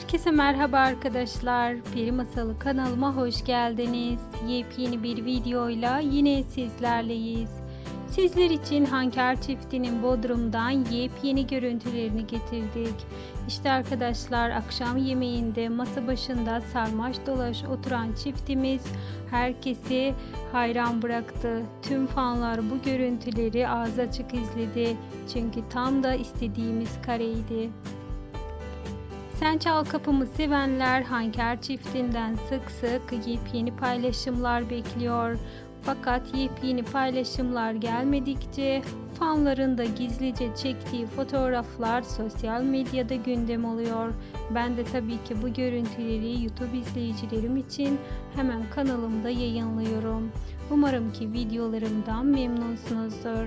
Herkese merhaba arkadaşlar. Peri Masalı kanalıma hoş geldiniz. Yepyeni bir videoyla yine sizlerleyiz. Sizler için Hanker çiftinin Bodrum'dan yepyeni görüntülerini getirdik. İşte arkadaşlar akşam yemeğinde masa başında sarmaş dolaş oturan çiftimiz herkesi hayran bıraktı. Tüm fanlar bu görüntüleri ağız açık izledi. Çünkü tam da istediğimiz kareydi. Sen Çal Kapımı sevenler Hanker çiftinden sık sık yepyeni paylaşımlar bekliyor. Fakat yepyeni paylaşımlar gelmedikçe fanların da gizlice çektiği fotoğraflar sosyal medyada gündem oluyor. Ben de tabii ki bu görüntüleri YouTube izleyicilerim için hemen kanalımda yayınlıyorum. Umarım ki videolarımdan memnunsunuzdur.